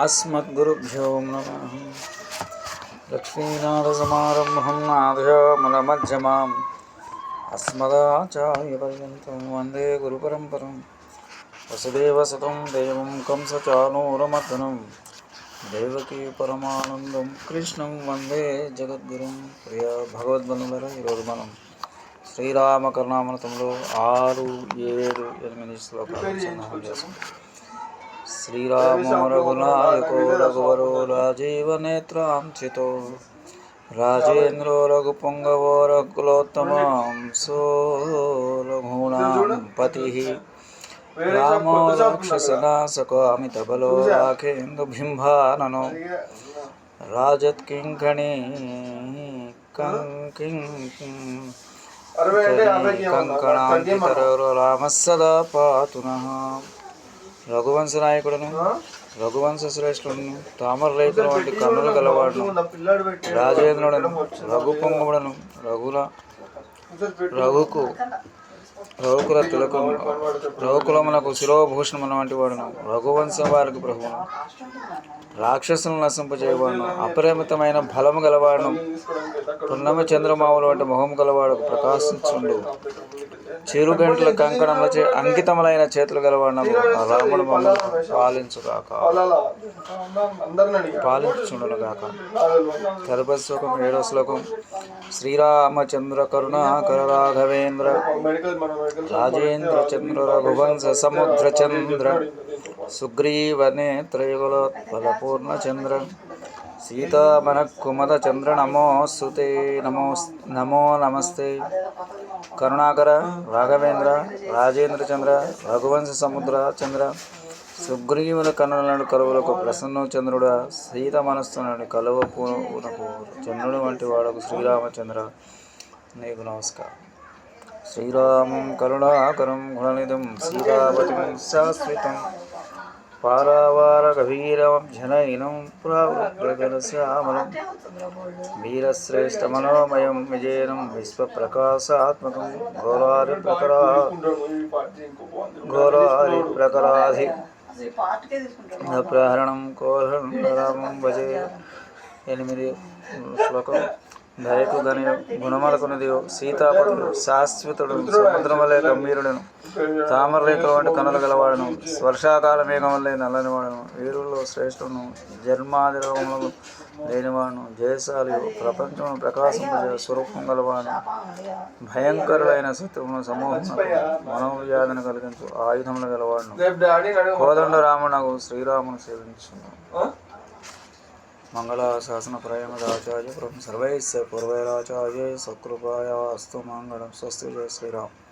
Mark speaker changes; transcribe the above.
Speaker 1: अस्मद्गुरुभ्यो नमः लक्ष्मीनाथसमारम्भं नाथयामलमध्यमाम् अस्मदाचार्यपर्यन्तं वन्दे गुरुपरम्परं वसुदेवसुतं देवं कंसचानूरमर्दनं దేవకీ పరమానందం కృష్ణం వందే జగద్గురుం ప్రియ భగవద్బంధువులరా ఈరోజు మనం శ్రీరామ కరుణామృతంలో ఆరు ఏడు ఎనిమిది శ్లోకాలు సంగ్రహం చేసుకుంటాం శ్రీరామో రఘునాయకో రఘువరో రాజీవనేత్రాంచితో రాజేంద్రో రఘుపుంగవో రఘులోత్తమాం సో రఘూణాం పతి రామో రాక్షసనాశకో అమితబలో రాఖేందు బింబాననో రాజత్కింకణి కంకిం కంకణాంకితరో రామ సదా పాతునః రఘువంశ నాయకుడును రఘువంశ శ్రేష్ఠుడును తామర రైతుల వంటి కన్నులు గలవాడును. రాజేంద్రుడను రఘుపొంగుడను రఘుల రఘుకు రఘుకుల తిలకము రఘుకులమునకు శిరోభూషణమున వంటి వాడును. రఘువంశం వారికి ప్రభువును. రాక్షసులను నశింపజేయవాడును అపరిమితమైన బలము గలవాడును. పున్నమి చంద్రమావుల వంటి మొహము గలవాడు ప్రకాశించుండు. చిరుగంటల కంకణములచే అంకితములైన చేతులు గలవాడు రాముడు మమ్మల్ని పాలించుగాక. పాలించుండునుగాక తదుపరి శ్లోకం ఏడో శ్లోకం. శ్రీరామచంద్ర కరుణాకర రాఘవేంద్ర రాజేంద్ర చంద్ర రఘువంశ సముద్ర చంద్ర సుగ్రీవ నేత్రయుగలోత్పల పూర్ణచంద్ర సీతామన కుమద చంద్ర నమోస్తుతే నమో నమో నమస్తే. కరుణాకర రాఘవేంద్ర రాజేంద్ర చంద్ర రఘువంశ సముద్ర చంద్ర సుగ్రీవుల కన్నులను కరువులకు ప్రసన్న చంద్రుడ సీత మనస్సును కలువ పూనకు చంద్రుడు వంటి వాడకు శ్రీరామచంద్ర నీకు నమస్కారం. శ్రీరామం కరుణాకరం గుణనిధం సీతావతిం శాశ్వతం. పారావారగభీరం జనైనం వీరశ్రేష్టమనోమయం విజయనం విశ్వప్రకాశాత్మకం ఘోరారి ప్రకరా ఘోరారి ప్రకరాధి ప్రహరణం కోహరం రామం భజే ఎనిమిది శ్లోకం దయకు గని గుణమలకునిదియు సీతాపతుడు శాశ్వతుడు సముద్రం సముద్రమలే గంభీరుడను. తామరరేఖల వంటి కనులు గలవాడను. వర్షాకాల మేఘం వల్లే నల్లని వాడును. వీరుల్లో శ్రేష్ఠును జన్మాదిరోములు లేనివాడును. జయశాలి ప్రపంచం ప్రకాశం స్వరూపం గలవాడు భయంకరుడైన శత్రువును సమూహం మనోవ్యాధిని కలిగించు ఆయుధములు గలవాడును. కోదండ రామునకు శ్రీరామును సేవించును మంగళాశాసన ప్రేమదాచార్య సర్వైశ్య పూర్వైరాచార్య సకృపాయ అస్తు మంగళం. స్వస్తి జయ శ్రీరామ్.